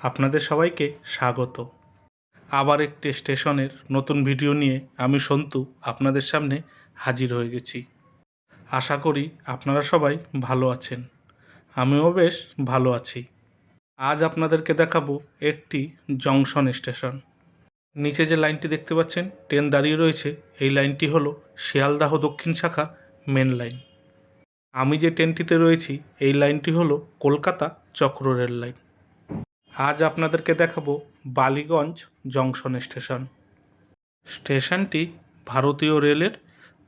আপনাদের সবাইকে স্বাগত। আবার একটি স্টেশনের নতুন ভিডিও নিয়ে আমি সন্তু আপনাদের সামনে হাজির হয়ে গেছি। আশা করি আপনারা সবাই ভালো আছেন। আমিও বেশ ভালো আছি। আজ আপনাদেরকে দেখাবো একটি জংশন স্টেশন। নিচে যে লাইনটি দেখতে পাচ্ছেন, ট্রেন দাঁড়িয়ে রয়েছে, এই লাইনটি হলো শিয়ালদাহ দক্ষিণ শাখা মেন লাইন। আমি যে ট্রেনটিতে রয়েছি, এই লাইনটি হলো কলকাতা চক্র রেল লাইন। আজ আপনাদেরকে দেখাবো বালিগঞ্জ জংশন স্টেশন। স্টেশনটি ভারতীয় রেলের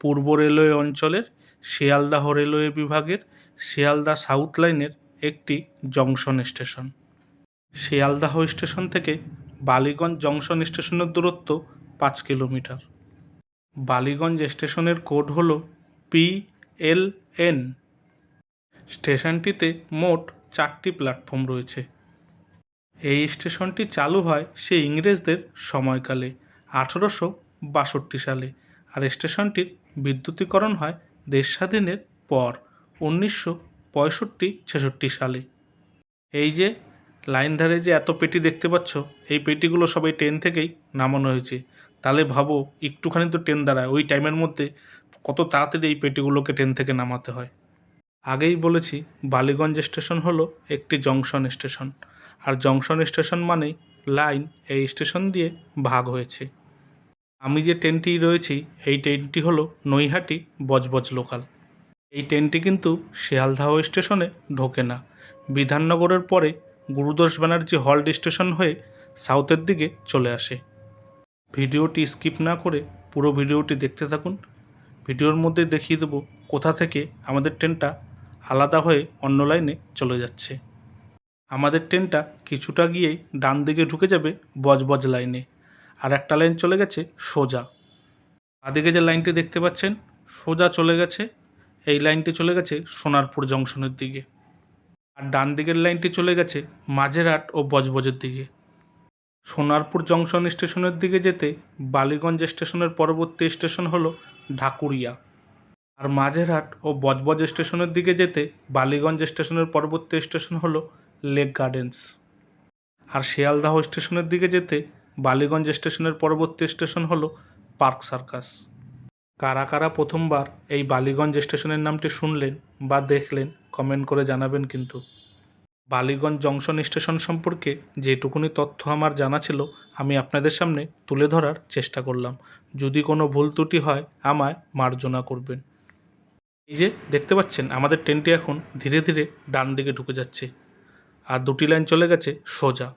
পূর্ব রেলওয়ে অঞ্চলের শিয়ালদাহ রেলওয়ে বিভাগের শিয়ালদা সাউথ লাইনের একটি জংশন স্টেশন। শিয়ালদাহ স্টেশন থেকে বালিগঞ্জ জংশন স্টেশনের দূরত্ব পাঁচ কিলোমিটার। বালিগঞ্জ স্টেশনের কোড হল পি এল এন। স্টেশনটিতে মোট চারটি প্ল্যাটফর্ম রয়েছে। এই স্টেশনটি চালু হয় সে ইংরেজদের সময়কালে, আঠেরোশো বাষট্টি সালে। আর স্টেশনটির বিদ্যুতীকরণ হয় দেশ স্বাধীনের পর, উনিশশো পঁয়ষট্টি ছেষট্টি সালে। এই যে, লাইন ধারে যে এত পেটি দেখতে পাচ্ছ, এই পেটিগুলো সবাই ট্রেন থেকেই নামানো হয়েছে। তাহলে ভাবো, একটুখানি তো ট্রেন দাঁড়ায়, ওই টাইমের মধ্যে কত তাড়াতাড়ি এই পেটিগুলোকে ট্রেন থেকে নামাতে হয়। আগেই বলেছি, বালিগঞ্জ স্টেশন হলো একটি জংশন স্টেশন। আর জংশন স্টেশন মানেই লাইন এই স্টেশন দিয়ে ভাগ হয়েছে। আমি যে ট্রেনটি রয়েছি, এই ট্রেনটি হলো নৈহাটি বজবজ লোকাল। এই ট্রেনটি কিন্তু শিয়ালদাহ স্টেশনে ঢোকে না। বিধাননগরের পরে গুরুদাস ব্যানার্জি হল্ট স্টেশন হয়ে সাউথের দিকে চলে আসে। ভিডিওটি স্কিপ না করে পুরো ভিডিওটি দেখতে থাকুন। ভিডিওর মধ্যে দেখিয়ে দেবো কোথা থেকে আমাদের ট্রেনটা আলাদা হয়ে অন্য লাইনে চলে যাচ্ছে। আমাদের ট্রেনটা কিছুটা গিয়েই ডান দিকে ঢুকে যাবে বজবজ লাইনে। আর একটা লাইন চলে গেছে সোজা। বাদিকে যে লাইনটি দেখতে পাচ্ছেন, সোজা চলে গেছে। এই লাইনটি চলে গেছে সোনারপুর জংশনের দিকে। আর ডান দিকের লাইনটি চলে গেছে মাঝেরহাট ও বজবজের দিকে। সোনারপুর জংশন স্টেশনের দিকে যেতে বালিগঞ্জ স্টেশনের পরবর্তী স্টেশন হলো ঢাকুরিয়া। আর মাঝেরহাট ও বজবজ স্টেশনের দিকে যেতে বালিগঞ্জ স্টেশনের পরবর্তী স্টেশন হলো লেক গার্ডেন্স। আর শিয়ালদাহ স্টেশনের দিকে যেতে বালিগঞ্জ স্টেশনের পরবর্তী স্টেশন হলো পার্ক সার্কাস। কারা কারা প্রথমবার এই বালিগঞ্জ স্টেশনের নামটি শুনলেন বা দেখলেন, কমেন্ট করে জানাবেন কিন্তু। বালিগঞ্জ জংশন স্টেশন সম্পর্কে যেটুকুনি তথ্য আমার জানা ছিল, আমি আপনাদের সামনে তুলে ধরার চেষ্টা করলাম। যদি কোনো ভুল ত্রুটি হয়, আমায় মার্জনা করবেন। এই যে, দেখতে পাচ্ছেন, আমাদের ট্রেনটি এখন ধীরে ধীরে ডান দিকে ঢুকে যাচ্ছে। আর দুটি লাইন চলে গেছে সোজা।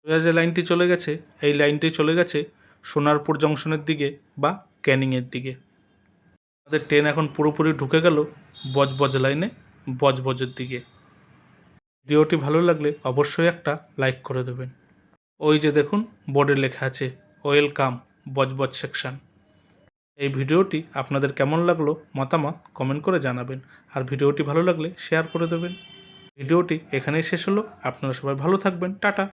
সোজা যে লাইনটি চলে গেছে, এই লাইনটি চলে গেছে সোনারপুর জংশনের দিকে বা ক্যানিংয়ের দিকে। আমাদের ট্রেন এখন পুরোপুরি ঢুকে গেল বজবজ লাইনে, বজবজের দিকে। ভিডিওটি ভালো লাগলে অবশ্যই একটা লাইক করে দেবেন। ওই যে দেখুন, বোর্ডে লেখা আছে, ওয়েলকাম, বজবজ সেকশন। এই ভিডিওটি আপনাদের কেমন লাগল মতামত কমেন্ট করে জানাবেন। আর ভিডিওটি ভালো লাগলে শেয়ার করে দেবেন। ভিডিওটি এখানেই শেষ হলো। আপনারা সবাই ভালো থাকবেন। টাটা।